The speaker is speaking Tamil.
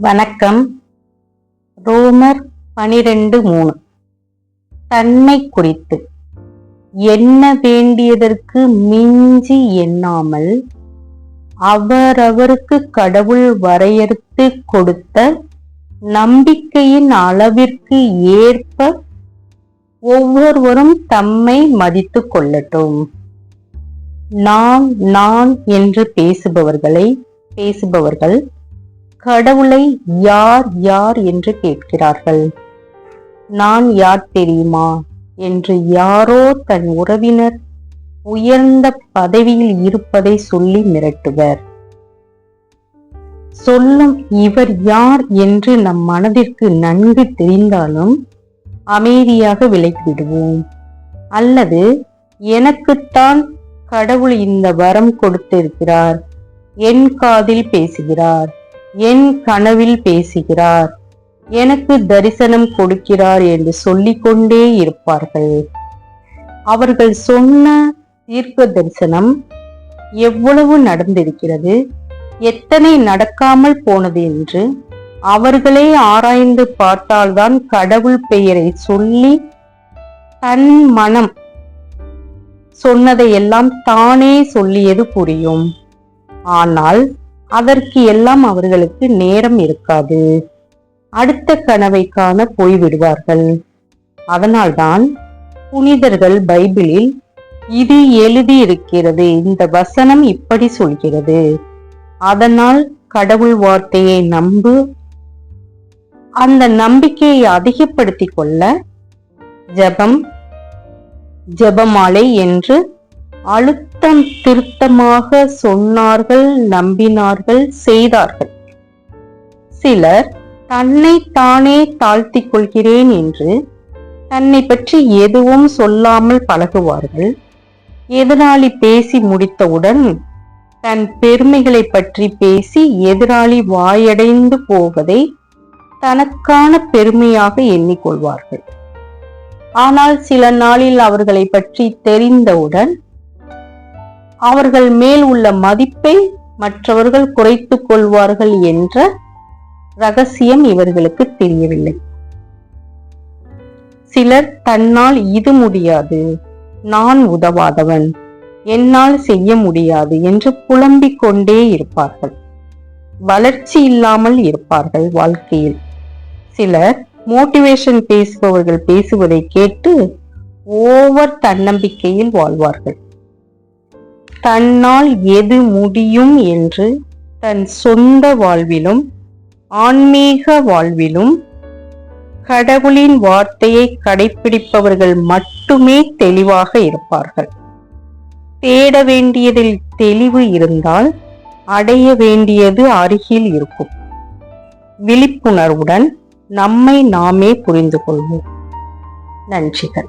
வணக்கம். ரோமர் பனிரெண்டு மூணு. தன்மை குறித்து. என்ன வேண்டியதற்கு மிஞ்சி எண்ணாமல் அவரவருக்கு கடவுள் வரையறுத்து கொடுத்த நம்பிக்கையின் அளவிற்கு ஏற்ப ஒவ்வொருவரும் தம்மை மதித்து கொள்ளட்டும். நான் நான் என்று பேசுபவர்களை பேசுபவர்கள் கடவுளை யார் யார் என்று கேட்கிறார்கள். நான் யார் தெரியுமா? என்று யாரோ தன் உறவினர் உயர்ந்த பதவியில் இருப்பதை சொல்லி மிரட்டுவர். சொல்லும் இவர் யார் என்று நம் மனதிற்கு நன்கு தெரிந்தாலும் அமைதியாக விலகிவிடுவோம். அல்லது எனக்குத்தான் கடவுள் இந்த வரம் கொடுத்திருக்கிறார் என் காதில் பேசுகிறார். என் கனவில் பேசுகிறார். எனக்கு தரிசனம் கொடுக்கிறார் என்று சொல்லிக்கொண்டே இருப்பார்கள். அவர்கள் சொன்ன தீர்க்க தரிசனம் எவ்வளவு நடந்திருக்கிறது? எத்தனை நடக்காமல் போனது என்று அவர்களே ஆராய்ந்து பார்த்தால்தான் கடவுள் பெயரை சொல்லி தன் மனம் சொன்னதையெல்லாம் தானே சொல்லியது புரியும். ஆனால் அதற்கு எல்லாம் அவர்களுக்கு நேரம் இருக்காது. அடுத்த கனவை காண போய்விடுவார்கள். அதனால்தான் புனிதர்கள் பைபிளில் இது எழுதி இருக்கிறது இந்த வசனம் இப்படி சொல்கிறது. அதனால் கடவுள் வார்த்தையை நம்பு அந்த நம்பிக்கையை அதிகப்படுத்திக் கொள்ள ஜெபம் ஜெபமாலை என்று அழுத்தம் திருத்தமாக சொன்னார்கள் நம்பினார்கள் செய்தார்கள். சிலர் தன்னை தானே தாழ்த்திக் கொள்கிறேன் என்று தன்னை பற்றி எதுவும் சொல்லாமல் பழகுவார்கள். எதிராளி பேசி முடித்தவுடன் தன் பெருமைகளை பற்றி பேசி எதிராளி வாயடைந்து போவதை தனக்கான பெருமையாக எண்ணிக்கொள்வார்கள் ஆனால் சில நாளில் அவர்களை பற்றி தெரிந்தவுடன் அவர்கள் மேல் உள்ள மதிப்பை மற்றவர்கள் குறைத்துக் கொள்வார்கள் என்ற ரகசியம் இவர்களுக்கு தெரியவில்லை. சிலர் தன்னால் இது முடியாது நான் உதவாதவன் என்னால் செய்ய முடியாது என்று புலம்பிக் கொண்டே இருப்பார்கள். வளர்ச்சி இல்லாமல் இருப்பார்கள் வாழ்க்கையில். சிலர் மோட்டிவேஷன் பேசுபவர்கள் பேசுவதை கேட்டு ஓவர் தன்னம்பிக்கையில் வாழ்வார்கள். தன்னால் எது முடியும் என்று தன் சொந்த வாழ்விலும் ஆன்மீக வாழ்விலும் கடவுளின் வார்த்தையை கடைபிடிப்பவர்கள் மட்டுமே தெளிவாக இருப்பார்கள். தேட வேண்டியதில் தெளிவு இருந்தால் அடைய வேண்டியது அருகில் இருக்கும். விழிப்புணர்வுடன் நம்மை நாமே புரிந்து கொள்வோம். நன்றிகள்.